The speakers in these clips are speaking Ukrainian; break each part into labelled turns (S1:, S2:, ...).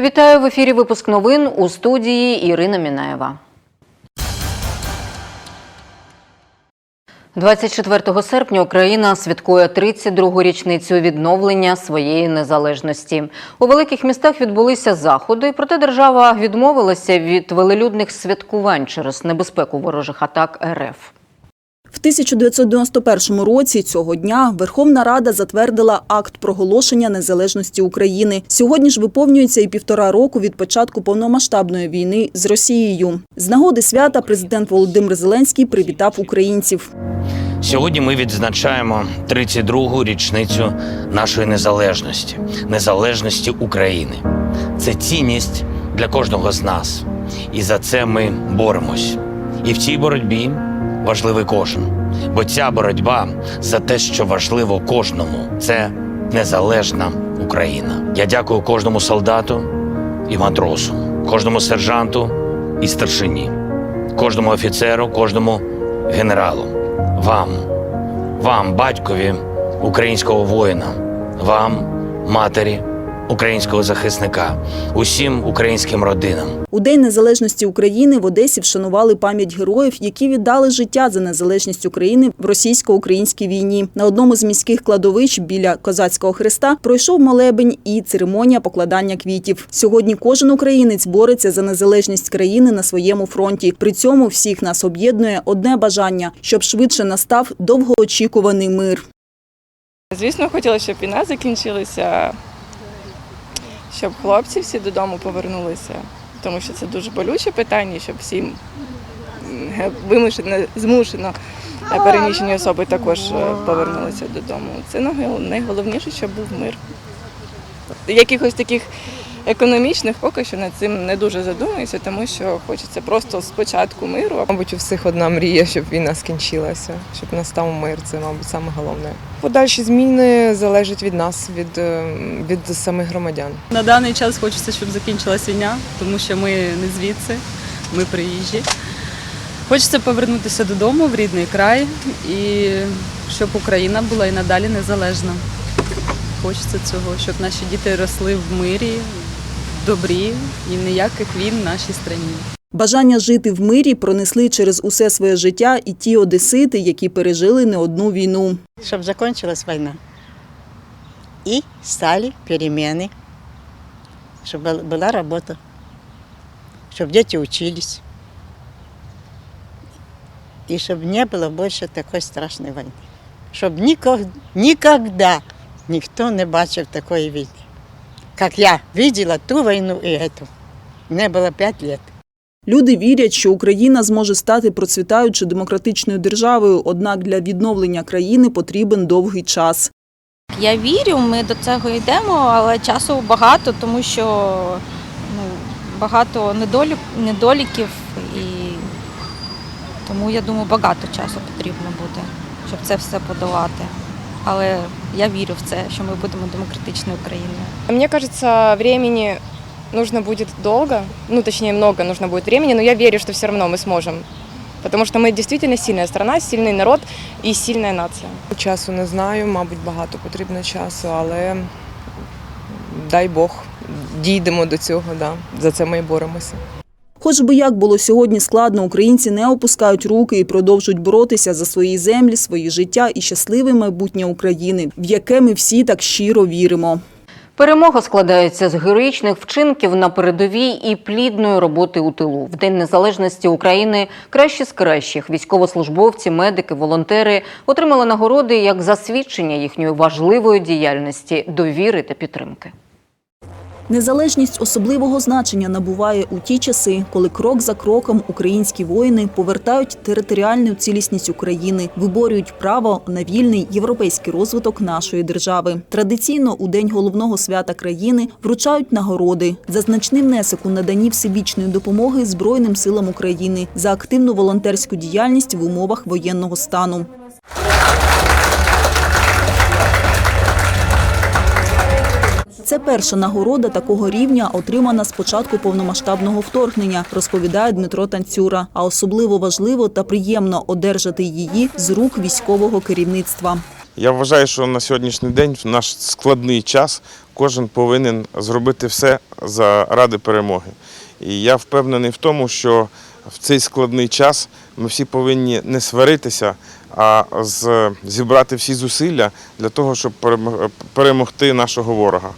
S1: Вітаю в ефірі. Випуск новин у студії Ірина Мінаєва. 24 серпня Україна святкує 32-гу річницю відновлення своєї незалежності. У великих містах відбулися заходи, проте держава відмовилася від велелюдних святкувань через небезпеку ворожих атак РФ.
S2: В 1991 році цього дня Верховна Рада затвердила акт проголошення незалежності України. Сьогодні ж виповнюється і півтора року від початку повномасштабної війни з Росією. З нагоди свята президент Володимир Зеленський привітав українців.
S3: Сьогодні ми відзначаємо 32-гу річницю нашої незалежності, незалежності України. Це цінність для кожного з нас, і за це ми боремось. І в цій боротьбі важливий кожен, бо ця боротьба за те, що важливо кожному, це незалежна Україна. Я дякую кожному солдату і матросу, кожному сержанту і старшині, кожному офіцеру, кожному генералу. Вам, вам, батькові українського воїна, вам, матері українського захисника, усім українським родинам.
S2: У День незалежності України в Одесі вшанували пам'ять героїв, які віддали життя за незалежність України в російсько-українській війні. На одному з міських кладовищ біля козацького хреста пройшов молебень і церемонія покладання квітів. Сьогодні кожен українець бореться за незалежність країни на своєму фронті. При цьому всіх нас об'єднує одне бажання, щоб швидше настав довгоочікуваний мир.
S4: Звісно, хотіла, щоб війна закінчилася, щоб хлопці всі додому повернулися, тому що це дуже болюче питання, щоб всім вимушено, змушено е, переміщені особи також е, повернулися додому. Це най- найголовніше, щоб був мир. Якихось таких економічних поки що над цим не дуже задумуюся, тому що хочеться просто спочатку миру,
S5: Мабуть, у всіх одна мрія, щоб війна скінчилася, щоб настав мир. Це, мабуть, саме головне. Подальші зміни залежать від нас, від, е, від самих громадян.
S6: На даний час хочеться, щоб закінчилась війна, тому що ми не звідси, ми приїжджі. Хочеться повернутися додому в рідний край і щоб Україна була і надалі незалежна. Хочеться цього, щоб наші діти росли в мирі, добрі і ніяких війн в нашій країні.
S2: Бажання жити в мирі пронесли через усе своє життя і ті одесити, які пережили не одну війну.
S7: чтобы закончилась война. И стали перемены, чтобы был- была работа, чтобы дети учились. И чтобы не было больше такой страшной войны. Чтобы никогда, никогда никто не бачив такої війни. Как я видела ту війну і эту. Мне было пять лет.
S2: Люди вірять, що Україна зможе стати процвітаючою демократичною державою, однак для відновлення країни потрібен довгий час.
S8: Я вірю, ми до цього йдемо, але часу багато, тому що ну, багато недолік, недоліків і тому я думаю, багато часу потрібно буде, щоб це все подолати Але я вірю в це, що ми будемо демократичною країною.
S9: Мне кажется, времени нужно будет долго, ну точнее много нужно будет времени, но я верю, что все равно мы сможем. Потому что мы действительно сильная страна, сильный народ и сильная нация.
S5: Часу не знаю, мабуть, багато потрібно часу, але дай Бог, дійдемо до цього, да. за це ми і боремося.
S2: Хоч би як було сьогодні складно, українці не опускають руки і продовжують боротися за свої землі, свої життя і щасливе майбутнє України, в яке ми всі так щиро віримо.
S1: Перемога складається з героїчних вчинків на передовій і плідної роботи у тилу. В День Незалежності України кращі з кращих військовослужбовці, медики, волонтери отримали нагороди як засвідчення їхньої важливої діяльності, довіри та підтримки.
S2: Незалежність особливого значення набуває у ті часи, коли крок за кроком українські воїни повертають територіальну цілісність України, виборюють право на вільний європейський розвиток нашої держави. Традиційно у день головного свята країни вручають нагороди за значний внесок у наданні всебічної допомоги Збройним силам України за активну волонтерську діяльність в умовах воєнного стану. Це перша нагорода такого рівня, отримана з початку повномасштабного вторгнення, розповідає Дмитро Танцюра. А особливо важливо та приємно одержати її з рук військового керівництва.
S10: Я вважаю, що на сьогоднішній день, в наш складний час, кожен повинен зробити все заради перемоги. І я впевнений в тому, що в цей складний час ми всі повинні не сваритися, а зібрати всі зусилля для того, щоб перемо- перемогти нашого ворога.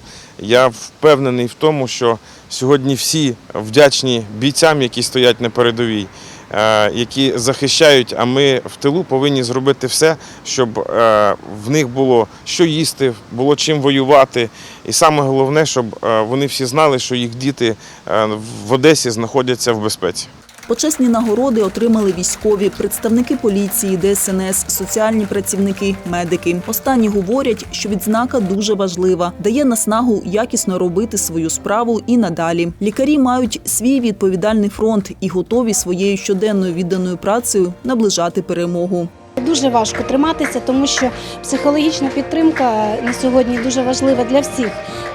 S10: Я впевнений в тому, що сьогодні всі вдячні бійцям, які стоять на передовій, е, які захищають, а ми в тилу повинні зробити все, щоб е, в них було що їсти, було чим воювати. І саме головне, щоб е, вони всі знали, що їх діти в Одесі знаходяться в безпеці.
S2: Почесні нагороди отримали військові, представники поліції, ДСНС, соціальні працівники, медики. Останні говорять, що відзнака дуже важлива, дає наснагу якісно робити свою справу і надалі. Лікарі мають свій відповідальний фронт і готові своєю щоденною відданою працею наближати перемогу.
S11: Дуже важко триматися, тому що психологічна підтримка на сьогодні дуже важлива для всіх,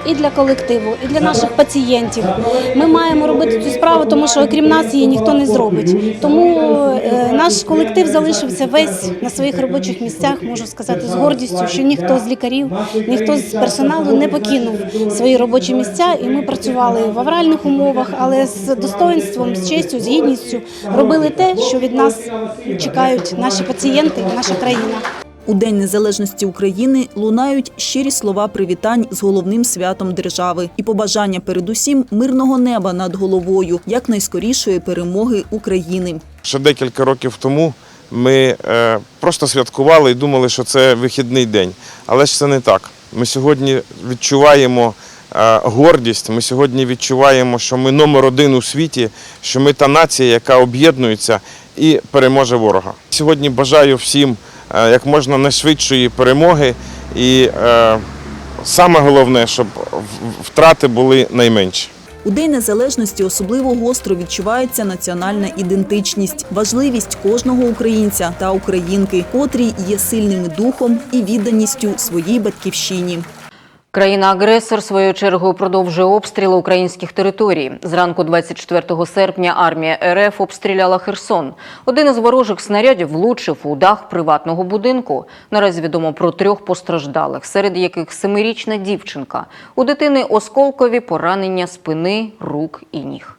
S11: і для колективу, і для наших пацієнтів. Ми маємо робити цю справу, тому що окрім нас її ніхто не зробить. Тому е, наш колектив залишився весь на своїх робочих місцях, можу сказати, з гордістю, що ніхто з лікарів, ніхто з персоналу не покинув свої робочі місця, і ми працювали в авральних умовах, але з достоинством, з честю, з гідністю робили те, що від нас чекають наші пацієнти, наша країна.
S2: У День Незалежності України лунають щирі слова привітань з головним святом держави і побажання передусім мирного неба над головою, якнайскорішої перемоги України.
S10: Ще декілька років тому ми е, просто святкували і думали, що це вихідний день. Але ж це не так. Ми сьогодні відчуваємо е, гордість, ми сьогодні відчуваємо, що ми номер один у світі, що ми та нація, яка об'єднується і переможе ворога. Сьогодні бажаю всім е, як можна найшвидшої перемоги і е, саме головне, щоб втрати були найменші.
S2: У День Незалежності особливо гостро відчувається національна ідентичність, важливість кожного українця та українки, котрі є сильними духом і відданістю своїй батьківщині.
S1: Країна-агресор своєю чергою продовжує обстріли українських територій. Зранку 24 серпня армія РФ обстріляла Херсон. Один із ворожих снарядів влучив у дах приватного будинку. Наразі відомо про трьох постраждалих, серед яких семирічна дівчинка. У дитини осколкові поранення спини, рук і ніг.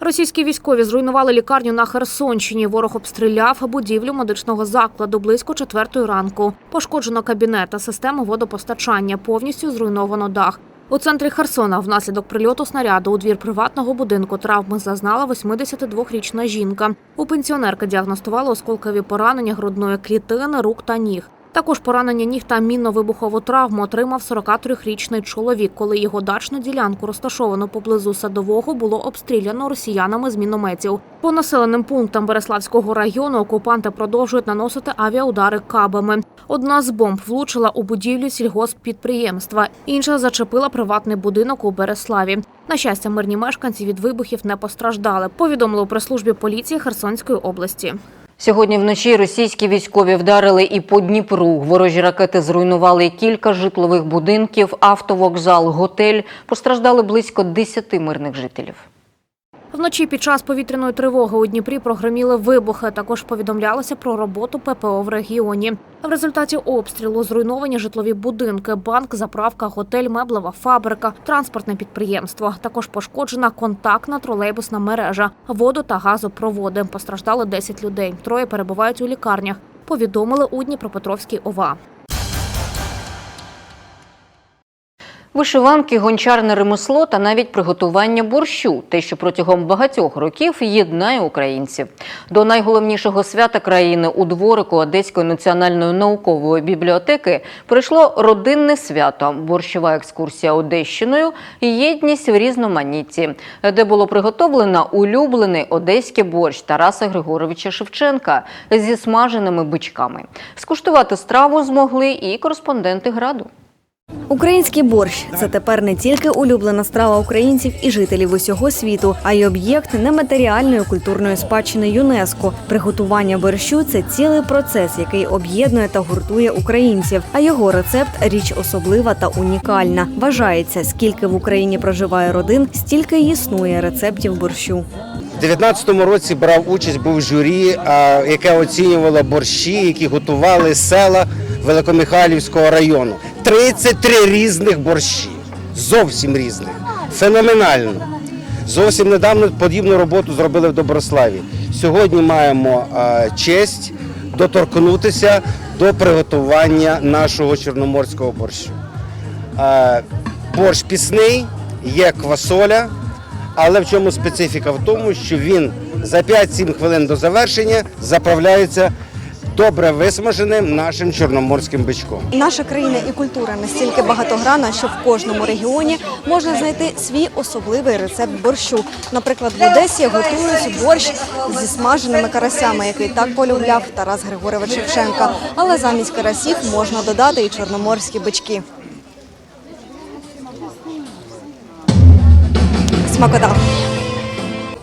S12: Російські військові зруйнували лікарню на Херсонщині. Ворог обстріляв будівлю медичного закладу близько четвертої ранку. Пошкоджено кабінет та систему водопостачання. Повністю зруйновано дах. У центрі Херсона внаслідок прильоту снаряду у двір приватного будинку травми зазнала 82-річна жінка. У пенсіонерки діагностували осколкові поранення грудної клітини, рук та ніг. Також поранення ніг та мінно-вибухову травму отримав 43-річний чоловік, коли його дачну ділянку, розташовану поблизу садового, було обстріляно росіянами з мінометів. По населеним пунктам Береславського району окупанти продовжують наносити авіаудари кабами. Одна з бомб влучила у будівлю сільгосппідприємства, інша зачепила приватний будинок у Береславі. На щастя, мирні мешканці від вибухів не постраждали. Повідомили у прес-службі поліції Херсонської області.
S1: Сьогодні вночі російські військові вдарили і по Дніпру. Ворожі ракети зруйнували кілька житлових будинків, автовокзал, готель. Постраждали близько 10 мирних жителів.
S12: Вночі під час повітряної тривоги у Дніпрі прогреміли вибухи. Також повідомлялося про роботу ППО в регіоні. В результаті обстрілу зруйновані житлові будинки, банк, заправка, готель, меблева фабрика, транспортне підприємство. Також пошкоджена контактна тролейбусна мережа, воду та газопроводи. Постраждали 10 людей. Троє перебувають у лікарнях. Повідомили у Дніпропетровській ОВА.
S1: Вишиванки, гончарне ремесло та навіть приготування борщу те, що протягом багатьох років єднає українців. До найголовнішого свята країни у дворику Одеської національної наукової бібліотеки прийшло родинне свято, борщова екскурсія Одещиною і єдність в різноманітті, де було приготовлено улюблений одеський борщ Тараса Григоровича Шевченка зі смаженими бичками. Скуштувати страву змогли і кореспонденти граду.
S13: Український борщ це тепер не тільки улюблена страва українців і жителів усього світу, а й об'єкт нематеріальної культурної спадщини ЮНЕСКО. Приготування борщу це цілий процес, який об'єднує та гуртує українців. А його рецепт річ особлива та унікальна. Вважається, скільки в Україні проживає родин, стільки й існує рецептів борщу.
S14: У 19-му році брав участь, був журі, яке оцінювало борщі, які готували села Великомихайлівського району. 33 різних борщі. Зовсім різних. Феноменально. Зовсім недавно подібну роботу зробили в Доброславі. Сьогодні маємо е, честь доторкнутися до приготування нашого чорноморського борщу. Е, борщ пісний, є квасоля, але в чому специфіка? В тому, що він за 5-7 хвилин до завершення заправляється добре висмаженим нашим чорноморським бичком.
S13: Наша країна і культура настільки багатогранна, що в кожному регіоні можна знайти свій особливий рецепт борщу. Наприклад, в Одесі готують борщ зі смаженими карасями, який так полюбляв Тарас Григорович Шевченка. Але замість карасів можна додати і чорноморські бички. Смакота.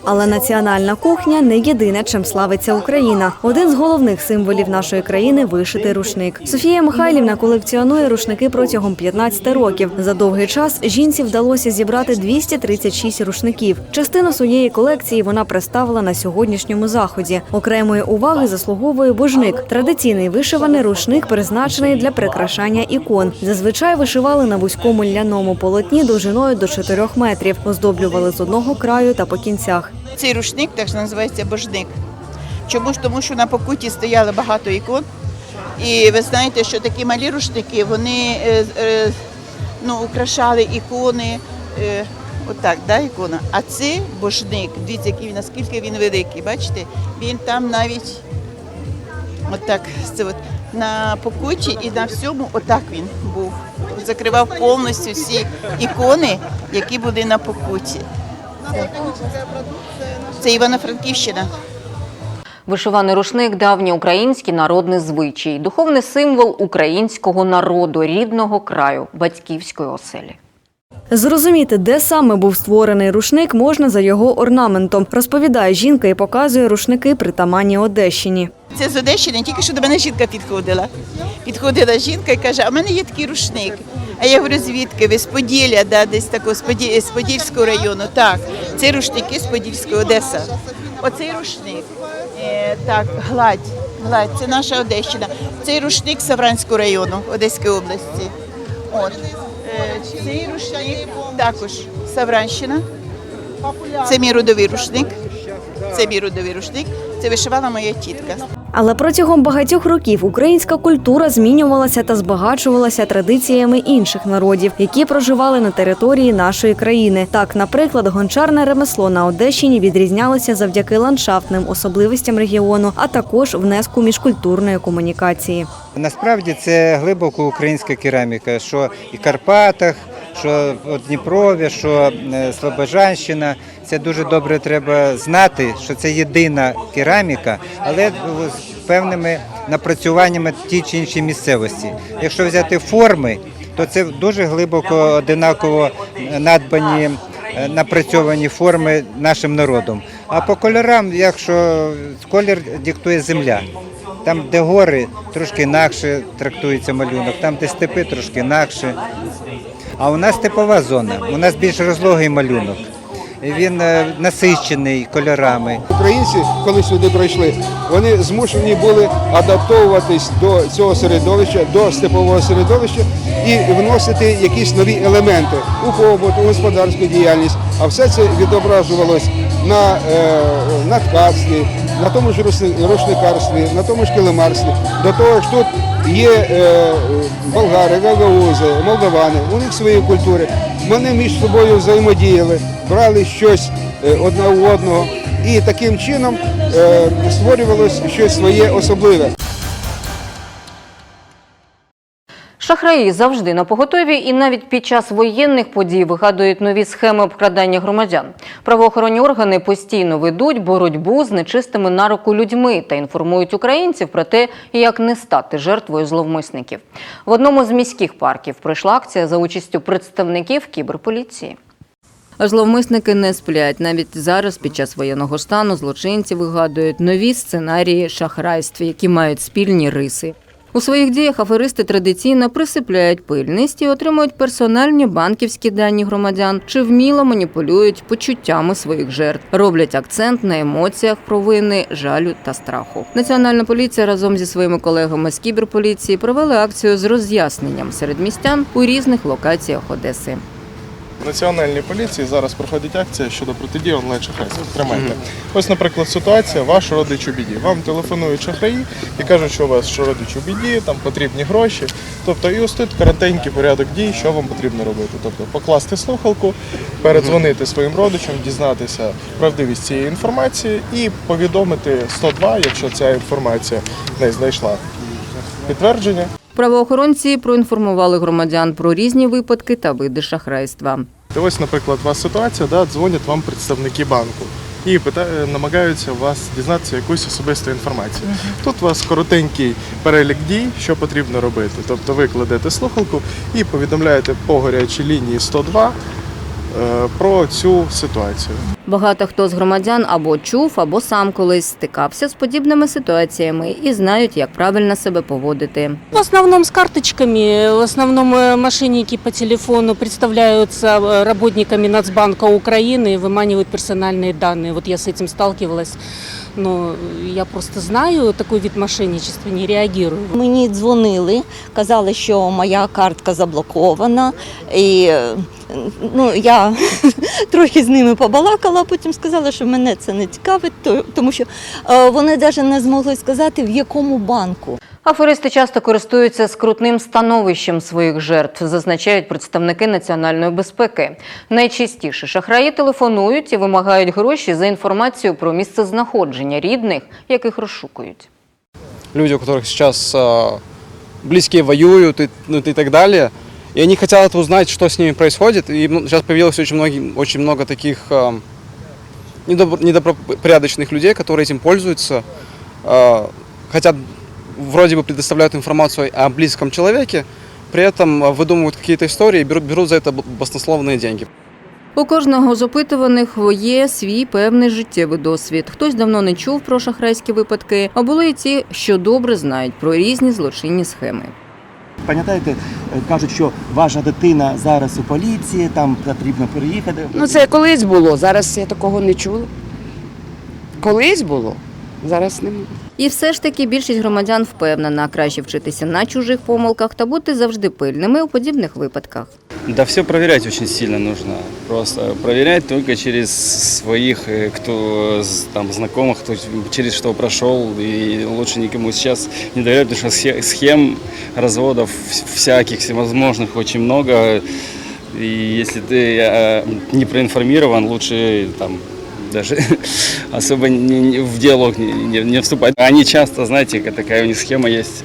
S13: Але національна кухня не єдине, чим славиться Україна. Один з головних символів нашої країни вишитий рушник. Софія Михайлівна колекціонує рушники протягом 15 років. За довгий час жінці вдалося зібрати 236 рушників. Частину своєї колекції вона представила на сьогоднішньому заході. Окремої уваги заслуговує божник. Традиційний вишиваний рушник призначений для прикрашання ікон. Зазвичай вишивали на вузькому ляному полотні довжиною до 4 метрів, оздоблювали з одного краю та по кінцях.
S15: Цей рушник так називається божник. Чому ж? Тому що на покуті стояло багато ікон. І ви знаєте, що такі малі рушники, вони е, е, ну, украшали ікони. Е, отак, да, ікона. А це божник, дивіться, який наскільки він великий. Бачите? Він там навіть отак, це от, на покуті і на всьому отак він був. Закривав повністю всі ікони, які були на покуті. Це Івано-Франківщина.
S1: Вишиваний рушник давній український народний звичай, духовний символ українського народу, рідного краю, батьківської оселі.
S13: Зрозуміти, де саме був створений рушник, можна за його орнаментом. Розповідає жінка і показує рушники притаманні Одещині.
S15: Це з Одещини, тільки що до мене жінка підходила. Підходила жінка і каже, а в мене є такий рушник. А я говорю, звідки? Ви з Поділля, да, десь такого з, Поді... з Подільського району. Так, це рушники з Подільської Одеса. Оцей рушник. Е, так, гладь. Гладь, це наша Одещина. Цей рушник Савранського району Одеської області. От. Цей рушник також Савранщина. Це мій родовий рушник. Це мій родовий рушник. Це вишивала моя тітка.
S13: Але протягом багатьох років українська культура змінювалася та збагачувалася традиціями інших народів, які проживали на території нашої країни. Так, наприклад, гончарне ремесло на Одещині відрізнялося завдяки ландшафтним особливостям регіону, а також внеску міжкультурної комунікації.
S16: Насправді це глибоко українська кераміка, що і Карпатах, що в Дніпрові, що е, Слобожанщина. Це дуже добре треба знати, що це єдина кераміка, але з певними напрацюваннями в тій чи іншій місцевості. Якщо взяти форми, то це дуже глибоко одинаково надбані е, напрацьовані форми нашим народом. А по кольорам, якщо колір диктує земля. Там, де гори, трошки інакше трактується малюнок, там, де степи, трошки інакше. А у нас степова зона, у нас більш розлогий малюнок. Він е, насичений кольорами.
S17: Українці, коли сюди прийшли, вони змушені були адаптовуватись до цього середовища, до степового середовища і вносити якісь нові елементи у побут, у господарську діяльність. А все це відображувалось на, е, на ткацтві, на тому ж рушникарстві, на тому ж килимарстві. До того ж тут є е, болгари, гагаузи, молдавани, у них свої культури. Вони між собою взаємодіяли, брали щось е, одне у одного. І таким чином е, створювалось щось своє особливе.
S1: Шахраї завжди на поготові і навіть під час воєнних подій вигадують нові схеми обкрадання громадян. Правоохоронні органи постійно ведуть боротьбу з нечистими на руку людьми та інформують українців про те, як не стати жертвою зловмисників. В одному з міських парків пройшла акція за участю представників кіберполіції. Зловмисники не сплять. Навіть зараз, під час воєнного стану, злочинці вигадують нові сценарії шахрайств, які мають спільні риси. У своїх діях аферисти традиційно присипляють пильність і отримують персональні банківські дані громадян чи вміло маніпулюють почуттями своїх жертв, роблять акцент на емоціях провини, жалю та страху. Національна поліція разом зі своїми колегами з кіберполіції провели акцію з роз'ясненням серед містян у різних локаціях Одеси.
S18: В Національній поліції зараз проходить акція щодо протидії онлайн-шахрайству. Тримайте. Ось, наприклад, ситуація, ваш родич у біді. Вам телефонують шахраї і кажуть, що у вас що родич у біді, там потрібні гроші. Тобто, і ось тут коротенький порядок дій, що вам потрібно робити. Тобто покласти слухалку, передзвонити своїм родичам, дізнатися правдивість цієї інформації і повідомити 102, якщо ця інформація не знайшла підтвердження.
S1: Правоохоронці проінформували громадян про різні випадки та види шахрайства.
S18: Ось, наприклад, у вас ситуація, да, дзвонять вам представники банку і пита- намагаються вас дізнатися якусь особисту інформацію. Тут у вас коротенький перелік дій, що потрібно робити. Тобто ви кладете слухалку і повідомляєте по гарячій лінії 102 е, про цю ситуацію.
S1: Багато хто з громадян або чув, або сам колись стикався з подібними ситуаціями і знають, як правильно себе поводити.
S19: В основном с карточками, в основном э, мошенники по телефону представляются э, работниками Нацбанка Украины и выманивают персональные данные. Вот я с этим сталкивалась. Но я просто знаю такой від мошенничества, не реагирую.
S20: Мені дзвонили, казали, що моя картка заблокована. І ну, я трохи з ними побалакала, а потім сказала, що мене це не цікавить, тому що е, вони навіть не змогли сказати, в якому банку.
S1: Аферисти часто користуються скрутним становищем своїх жертв, зазначають представники національної безпеки. Найчастіше шахраї телефонують і вимагають гроші за інформацію про місце знаходження рідних, яких розшукують.
S21: люди, у которых сейчас а, близкие воюют и, ну, и так далее. И они хотят узнать, что с ними происходит. И ну, сейчас появилось очень, многие, очень много таких а, недобр- недобропорядочных людей, которые этим пользуются, а, хотят, вроде бы предоставляют информацию о близком человеке, при этом а, выдумывают какие-то истории и берут, берут за это б- баснословные деньги.
S1: У кожного з опитуваних є свій певний життєвий досвід. Хтось давно не чув про шахрайські випадки, а були й ті, що добре знають про різні злочинні схеми.
S22: Пам'ятаєте, е, кажуть, що ваша дитина зараз у поліції, там потрібно переїхати.
S23: Ну це колись було, зараз я такого не чула. Колись було, зараз немає.
S1: І все ж таки більшість громадян впевнена, краще вчитися на чужих помилках та бути завжди пильними у подібних випадках.
S24: Да все проверять очень сильно нужно. Просто проверять только через своих, э, кто з- там знакомых, кто через что прошел. И лучше никому сейчас не доверять, потому что схе- схем, разводов вс- всяких, всевозможных очень много. И если ты э, не проинформирован, лучше там даже особо не- не- в диалог не, не- не вступать. Они часто, знаете, такая у них схема есть,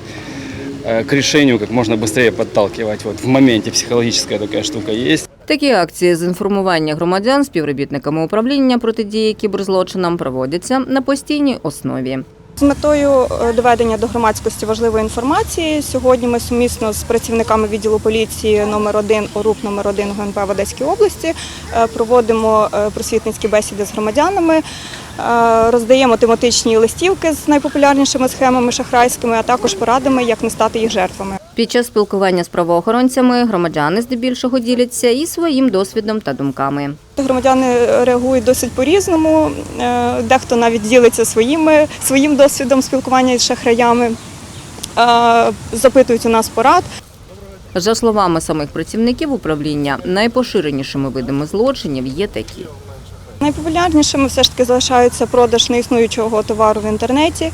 S24: э, к решению как можно быстрее подталкивать. Вот в моменте психологическая такая штука есть.
S1: Такі акції з інформування громадян співробітниками управління протидії кіберзлочинам проводяться на постійній основі.
S25: З метою е, доведення до громадськості важливої інформації сьогодні ми сумісно з працівниками відділу поліції номер 1 ОРУП номер 1 ГНП в Одеській області е, проводимо е, просвітницькі бесіди з громадянами, роздаємо тематичні листівки з найпопулярнішими схемами шахрайськими, а також порадами, як не стати їх жертвами.
S1: Під час спілкування з правоохоронцями громадяни здебільшого діляться і своїм досвідом та думками.
S25: Громадяни реагують досить по-різному. Е, Дехто навіть ділиться своїми, своїм досвідом спілкування з шахраями, е, запитують у нас порад.
S1: За словами самих працівників управління, найпоширенішими видами злочинів є такі.
S25: Найпопулярнішими все ж таки залишаються продаж неіснуючого товару в інтернеті,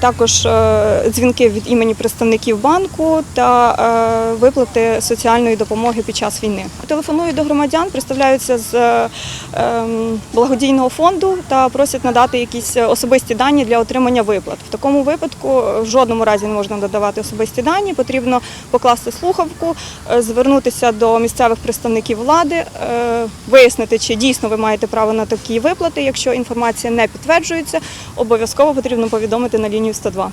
S25: також е, дзвінки від імені представників банку та е, виплати соціальної допомоги під час війни. Телефонують до громадян, представляються з е, ем, благодійного фонду та просять надати якісь особисті дані для отримання виплат. В такому випадку в жодному разі не можна додавати особисті дані. Потрібно покласти слухавку, звернутися до місцевих представників влади, вияснити, чи дійсно ви маєте право на такі виплати. Якщо інформація не підтверджується, обов'язково потрібно повідомити на лінію 102.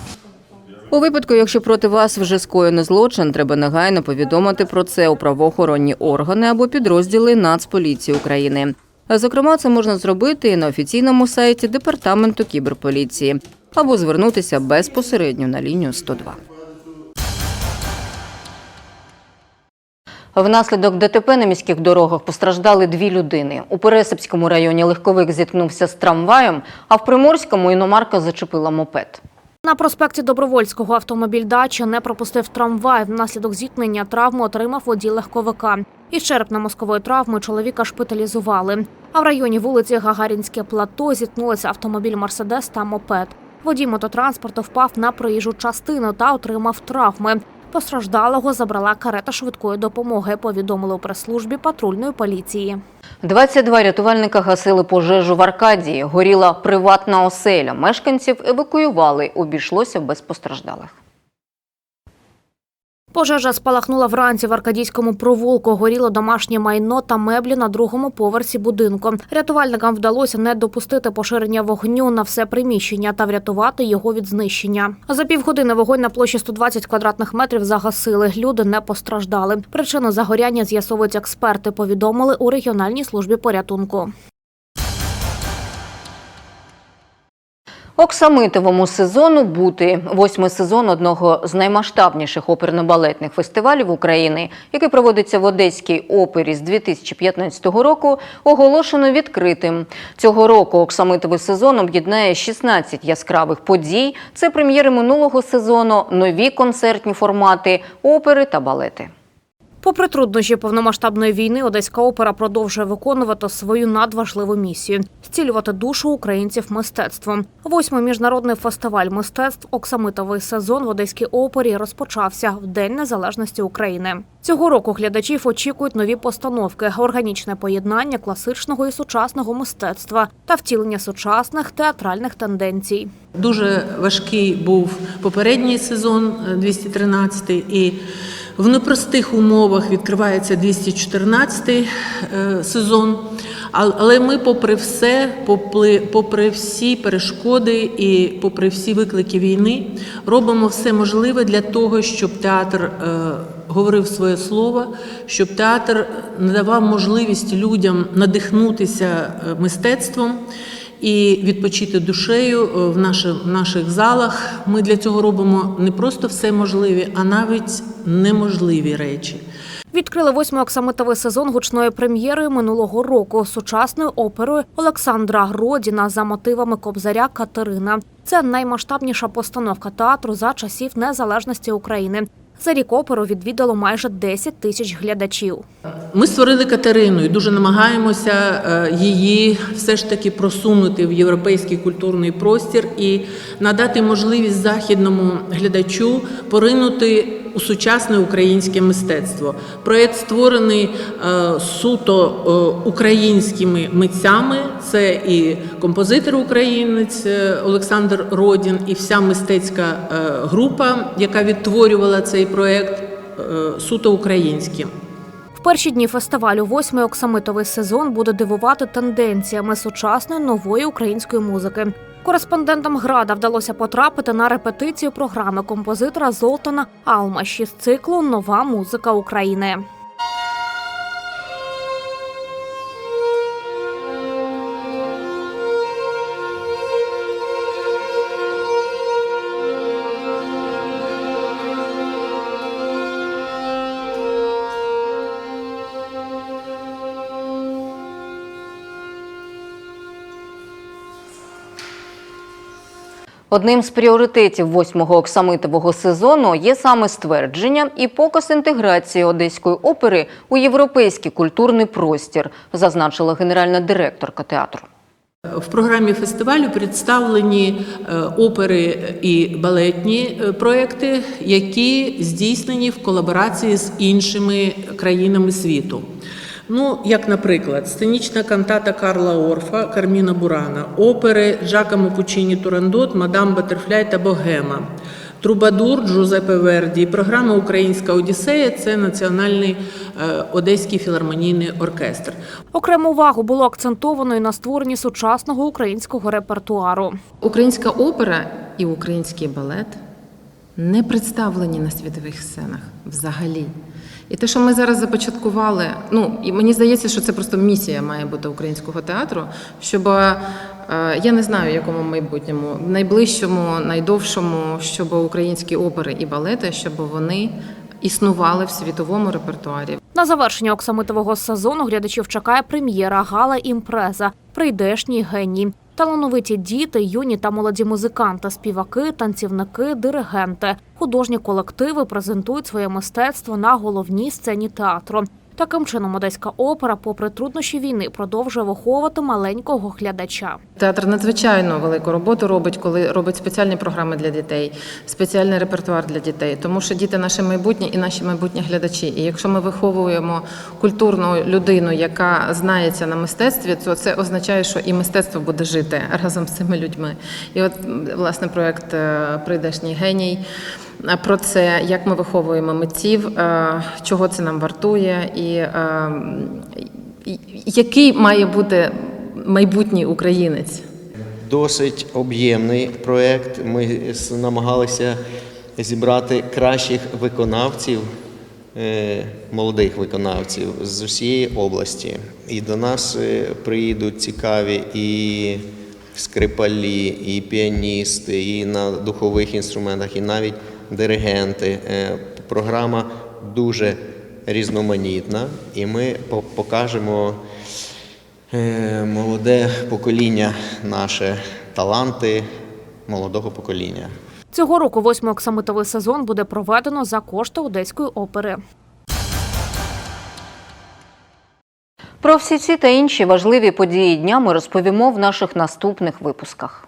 S1: У випадку, якщо проти вас вже скоєно злочин, треба негайно повідомити про це у правоохоронні органи або підрозділи Нацполіції України. Зокрема, це можна зробити і на офіційному сайті Департаменту кіберполіції або звернутися безпосередньо на лінію 102. Внаслідок ДТП на міських дорогах постраждали дві людини. У Пересипському районі легковик зіткнувся з трамваєм, а в Приморському іномарка зачепила мопед.
S12: На проспекті Добровольського автомобіль «Дача» не пропустив трамвай. Внаслідок зіткнення травму отримав водій легковика. Із черепно-мозкової травми чоловіка шпиталізували. А в районі вулиці Гагарінське плато зіткнулися автомобіль «Мерседес» та мопед. Водій мототранспорту впав на проїжджу частину та отримав травми. Постраждалого забрала карета швидкої допомоги, повідомили у прес-службі патрульної поліції.
S1: 22 рятувальника гасили пожежу в Аркадії. Горіла приватна оселя. Мешканців евакуювали. Обійшлося без постраждалих.
S12: Пожежа спалахнула вранці в Аркадійському провулку. Горіло домашнє майно та меблі на другому поверсі будинку. Рятувальникам вдалося не допустити поширення вогню на все приміщення та врятувати його від знищення. За півгодини вогонь на площі 120 квадратних метрів загасили. Люди не постраждали. Причину загоряння з'ясовують експерти. Повідомили у регіональній службі порятунку.
S1: Оксамитовому сезону бути восьмий сезон одного з наймасштабніших оперно-балетних фестивалів України, який проводиться в Одеській опері з 2015 року, оголошено відкритим. Цього року Оксамитовий сезон об'єднає 16 яскравих подій. Це прем'єри минулого сезону, нові концертні формати, опери та балети.
S12: Попри труднощі повномасштабної війни, Одеська опера продовжує виконувати свою надважливу місію зцілювати душу українців мистецтвом. Восьмий міжнародний фестиваль мистецтв Оксамитовий сезон в Одеській опері розпочався в День Незалежності України. Цього року глядачів очікують нові постановки, органічне поєднання класичного і сучасного мистецтва та втілення сучасних театральних тенденцій.
S26: Дуже важкий був попередній сезон е, 213 і в непростих умовах відкривається 214 е, сезон. Але ми, попри все, попри, попри всі перешкоди і попри всі виклики війни, робимо все можливе для того, щоб театр е, говорив своє слово, щоб театр надавав можливість людям надихнутися е, мистецтвом і відпочити душею е, в наших, в наших залах. Ми для цього робимо не просто все можливе, а навіть неможливі речі.
S12: Відкрили восьмий оксамитовий сезон гучної прем'єри минулого року сучасною оперою Олександра Гродіна за мотивами Кобзаря Катерина. Це наймасштабніша постановка театру за часів незалежності України. За рік оперу відвідало майже 10 тисяч глядачів.
S26: Ми створили Катерину і дуже намагаємося е, її все ж таки просунути в європейський культурний простір і надати можливість західному глядачу поринути у сучасне українське мистецтво. Проєкт створений е, суто е, українськими митцями. Це і композитор українець е, Олександр Родін, і вся мистецька група, яка відтворювала цей проєкт, суто українські.
S12: Перші дні фестивалю восьмий оксамитовий сезон буде дивувати тенденціями сучасної нової української музики. Кореспондентам Града вдалося потрапити на репетицію програми композитора Золтана Алмаші з циклу Нова музика України.
S1: Одним з пріоритетів восьмого оксамитового сезону є саме ствердження і показ інтеграції Одеської опери у європейський культурний простір, зазначила генеральна директорка театру.
S26: В програмі фестивалю представлені е, опери і балетні е, проекти, які здійснені в колаборації з іншими країнами світу. Ну, як, наприклад, сценічна кантата Карла Орфа, Карміна Бурана, опери Джакомо Пучині Турандот, Мадам Батерфляй та Богема. Трубадур Джузеппе Верді, програма Українська Одіссея це національний е, одеський філармонійний оркестр.
S12: Окрему увагу було акцентовано і на створенні сучасного українського репертуару.
S27: Українська опера і український балет не представлені на світових сценах взагалі. І те, що ми зараз започаткували, ну і мені здається, що це просто місія має бути українського театру, щоб е, я не знаю, якому майбутньому, найближчому, найдовшому, щоб українські опери і балети, щоб вони існували в світовому репертуарі.
S12: На завершення оксамитового сезону глядачів чекає прем'єра Гала Імпреза Прийдешній геній. Талановиті діти, юні та молоді музиканти, співаки, танцівники, диригенти, художні колективи презентують своє мистецтво на головній сцені театру. Таким чином, одеська опера, попри труднощі війни, продовжує виховувати маленького глядача.
S27: Театр надзвичайно велику роботу робить, коли робить спеціальні програми для дітей, спеціальний репертуар для дітей, тому що діти наше майбутнє і наші майбутні глядачі. І якщо ми виховуємо культурну людину, яка знається на мистецтві, то це означає, що і мистецтво буде жити разом з цими людьми. І от власне проект е, Прийдешній геній. Е, Про це, як ми виховуємо митців, е, чого це нам вартує, і е, який має бути майбутній українець.
S28: Досить об'ємний проєкт. Ми намагалися зібрати кращих виконавців, молодих виконавців з усієї області. І до нас приїдуть цікаві і скрипалі, і піаністи, і на духових інструментах, і навіть диригенти. Е, Програма дуже різноманітна, і ми покажемо е, молоде покоління, наше таланти молодого покоління.
S12: Цього року восьмий оксамитовий сезон буде проведено за кошти одеської опери.
S1: Про всі ці та інші важливі події дня ми розповімо в наших наступних випусках.